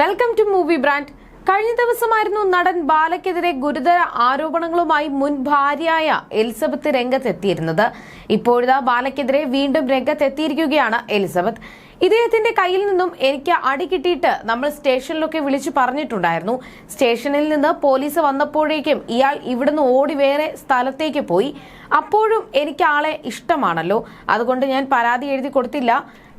Welcome to movie brand കഴിഞ്ഞ ദിവസമായിരുന്നു നടൻ ബാലയ്ക്കെതിരെ ഗുരുതര ആരോപണങ്ങളുമായി മുൻ ഭാര്യയായ എലിസബത്ത് രംഗത്തെത്തിയിരുന്നത്. ഇപ്പോഴിതാ ബാലയ്ക്കെതിരെ വീണ്ടും രംഗത്തെത്തിയിരിക്കുകയാണ് എലിസബത്ത്. ഇദ്ദേഹത്തിന്റെ കയ്യിൽ നിന്നും എനിക്ക് അടി കിട്ടിയിട്ട് നമ്മൾ സ്റ്റേഷനിലൊക്കെ വിളിച്ചു പറഞ്ഞിട്ടുണ്ടായിരുന്നു. സ്റ്റേഷനിൽ നിന്ന് പോലീസ് വന്നപ്പോഴേക്കും ഇയാൾ ഇവിടുന്ന് ഓടി വേറെ സ്ഥലത്തേക്ക് പോയി. അപ്പോഴും എനിക്ക് ആളെ ഇഷ്ടമാണല്ലോ. അതുകൊണ്ട് ഞാൻ പരാതി എഴുതി കൊടുത്തില്ല.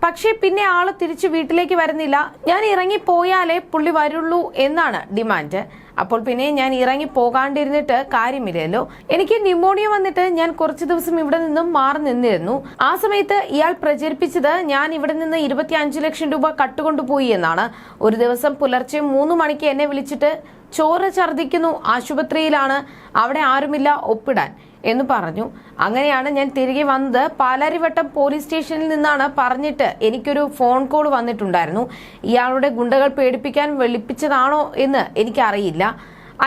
പക്ഷേ പിന്നെ ആൾ തിരിച്ചു വീട്ടിലേക്ക് വരുന്നില്ല. ഞാൻ ഇറങ്ങി പോയാലേ പുള്ളി വരുള്ളൂ എന്നാണ് ഡിമാൻഡ്. അപ്പോൾ പിന്നെ ഞാൻ ഇറങ്ങി പോകാണ്ടിരുന്നിട്ട് കാര്യമില്ലല്ലോ. എനിക്ക് ന്യൂമോണിയ വന്നിട്ട് ഞാൻ കുറച്ച് ദിവസം ഇവിടെ നിന്നും മാറി നിന്നിരുന്നു. ആ സമയത്ത് ഇയാൾ പ്രചരിപ്പിച്ചത് ഞാൻ ഇവിടെ നിന്ന് ഇരുപത്തി അഞ്ച് ലക്ഷം രൂപ കട്ടുകൊണ്ടുപോയി എന്നാണ്. ഒരു ദിവസം പുലർച്ചെ മൂന്ന് മണിക്ക് എന്നെ വിളിച്ചിട്ട് ചോറ് ഛർദ്ദിക്കുന്നു ആശുപത്രിയിലാണ്. അവിടെ ആരുമില്ല ഒപ്പിടാൻ. എന്ന് പറഞ്ഞു. അങ്ങനെയാണ് ഞാൻ തിരികെ വന്നത്. പാലാരിവട്ടം പോലീസ് സ്റ്റേഷനിൽ നിന്നാണ് പറഞ്ഞിട്ട് എനിക്കൊരു ഫോൺ കോൾ വന്നിട്ടുണ്ടായിരുന്നു. ഇയാളുടെ ഗുണ്ടകൾ പേടിപ്പിക്കാൻ വെളുപ്പിച്ചതാണോ എന്ന് എനിക്കറിയില്ല.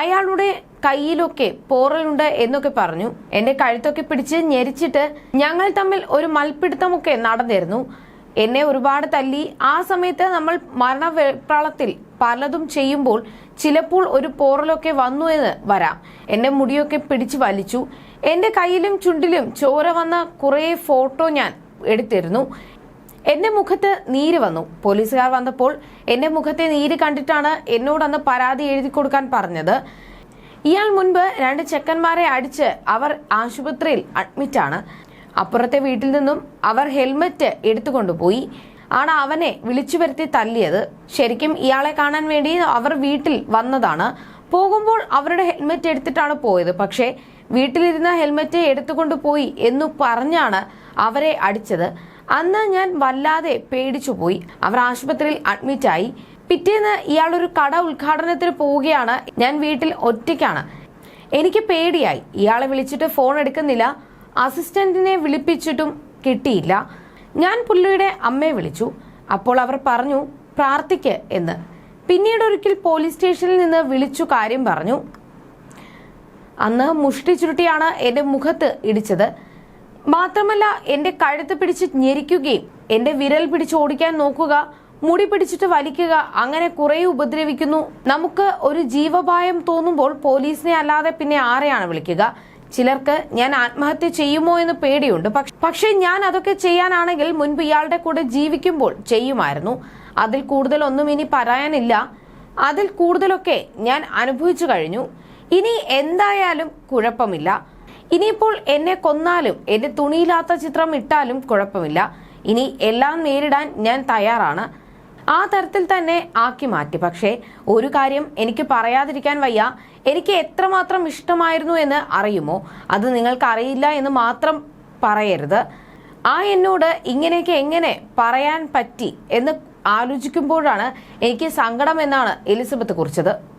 അയാളുടെ കയ്യിലൊക്കെ പോറലുണ്ട് എന്നൊക്കെ പറഞ്ഞു. എന്റെ കഴുത്തൊക്കെ പിടിച്ച് ഞെരിച്ചിട്ട് ഞങ്ങൾ തമ്മിൽ ഒരു മൽപ്പിടുത്തമൊക്കെ നടന്നിരുന്നു. എന്നെ ഒരുപാട് തല്ലി. ആ സമയത്ത് നമ്മൾ മരണവെപ്രാളത്തിൽ പലതും ചെയ്യുമ്പോൾ ചിലപ്പോൾ ഒരു പോറലൊക്കെ വന്നു എന്ന് വരാം. എന്റെ മുടിയൊക്കെ പിടിച്ചു വലിച്ചു. എന്റെ കയ്യിലും ചുണ്ടിലും ചോര വന്ന കുറേ ഫോട്ടോ ഞാൻ എടുത്തിരുന്നു. എന്റെ മുഖത്ത് നീര് വന്നു. പോലീസുകാർ വന്നപ്പോൾ എന്റെ മുഖത്തെ നീര് കണ്ടിട്ടാണ് എന്നോടന്ന് പരാതി എഴുതി കൊടുക്കാൻ പറഞ്ഞത്. ഇയാൾ മുൻപ് രണ്ട് ചെക്കന്മാരെ അടിച്ച് അവർ ആശുപത്രിയിൽ അഡ്മിറ്റാണ്. അപ്പുറത്തെ വീട്ടിൽ നിന്നും അവർ ഹെൽമറ്റ് എടുത്തുകൊണ്ടുപോയി. ആണ് അവനെ വിളിച്ചു വരുത്തി തല്ലിയത്. ശരിക്കും ഇയാളെ കാണാൻ വേണ്ടി അവർ വീട്ടിൽ വന്നതാണ്. പോകുമ്പോൾ അവരുടെ ഹെൽമറ്റ് എടുത്തിട്ടാണ് പോയത്. പക്ഷേ വീട്ടിലിരുന്ന ഹെൽമറ്റ് എടുത്തുകൊണ്ട് പോയി എന്നു പറഞ്ഞാണ് അവരെ അടിച്ചത്. അന്ന് ഞാൻ വല്ലാതെ പേടിച്ചു പോയി. അവർ ആശുപത്രിയിൽ അഡ്മിറ്റായി പിറ്റേന്ന് ഇയാൾ ഒരു കട ഉദ്ഘാടനത്തിന് പോവുകയാണ്. ഞാൻ വീട്ടിൽ ഒറ്റയ്ക്കാണ്. എനിക്ക് പേടിയായി. ഇയാളെ വിളിച്ചിട്ട് ഫോൺ എടുക്കുന്നില്ല. അസിസ്റ്റന്റിനെ വിളിപ്പിച്ചിട്ടും കിട്ടിയില്ല. ഞാൻ പുള്ളിയുടെ അമ്മയെ വിളിച്ചു. അപ്പോൾ അവർ പറഞ്ഞു പ്രാർത്ഥിക്ക് എന്ന്. പിന്നീട് ഒരിക്കൽ പോലീസ് സ്റ്റേഷനിൽ നിന്ന് വിളിച്ചു കാര്യം പറഞ്ഞു. അന്ന് മുഷ്ടി ചുരുട്ടിയാണ് എന്റെ മുഖത്ത് ഇടിച്ചത്. മാത്രമല്ല എന്റെ കഴുത്ത് പിടിച്ച് ഞെരിക്കുകയും എന്റെ വിരൽ പിടിച്ച് ഓടിക്കാൻ നോക്കുക മുടി പിടിച്ചിട്ട് വലിക്കുക അങ്ങനെ കുറെ ഉപദ്രവിക്കുന്നു. നമുക്ക് ഒരു ജീവഭായം തോന്നുമ്പോൾ പോലീസിനെ അല്ലാതെ പിന്നെ ആരെയാണ് വിളിക്കുക? ചിലർക്ക് ഞാൻ ആത്മഹത്യ ചെയ്യുമോ എന്ന് പേടിയുണ്ട്. പക്ഷ- ഞാൻ അതൊക്കെ ചെയ്യാനാണെങ്കിൽ മുൻപ് ഇയാളുടെ കൂടെ ജീവിക്കുമ്പോൾ ചെയ്യുമായിരുന്നു. അതിൽ കൂടുതലൊന്നും ഇനി പറയാനില്ല. അതിൽ കൂടുതലൊക്കെ ഞാൻ അനുഭവിച്ചു കഴിഞ്ഞു. ഇനി എന്തായാലും കുഴപ്പമില്ല. ഇനിയിപ്പോൾ എന്നെ കൊന്നാലും എന്റെ തുണിയില്ലാത്ത ചിത്രം ഇട്ടാലും കുഴപ്പമില്ല. ഇനി എല്ലാം നേരിടാൻ ഞാൻ തയ്യാറാണ്. ആ തരത്തിൽ തന്നെ ആക്കി മാറ്റി. പക്ഷേ ഒരു കാര്യം എനിക്ക് പറയാതിരിക്കാൻ വയ്യ. എനിക്ക് എത്രമാത്രം ഇഷ്ടമായിരുന്നു എന്ന് അറിയുമോ? അത് നിങ്ങൾക്ക് അറിയില്ല എന്ന് മാത്രം പറയരുത്. ആ എന്നോട് ഇങ്ങനെയൊക്കെ എങ്ങനെ പറയാൻ പറ്റി എന്ന് ആലോചിക്കുമ്പോഴാണ് എനിക്ക് സങ്കടം എന്നാണ് എലിസബത്ത് കുറിച്ചത്.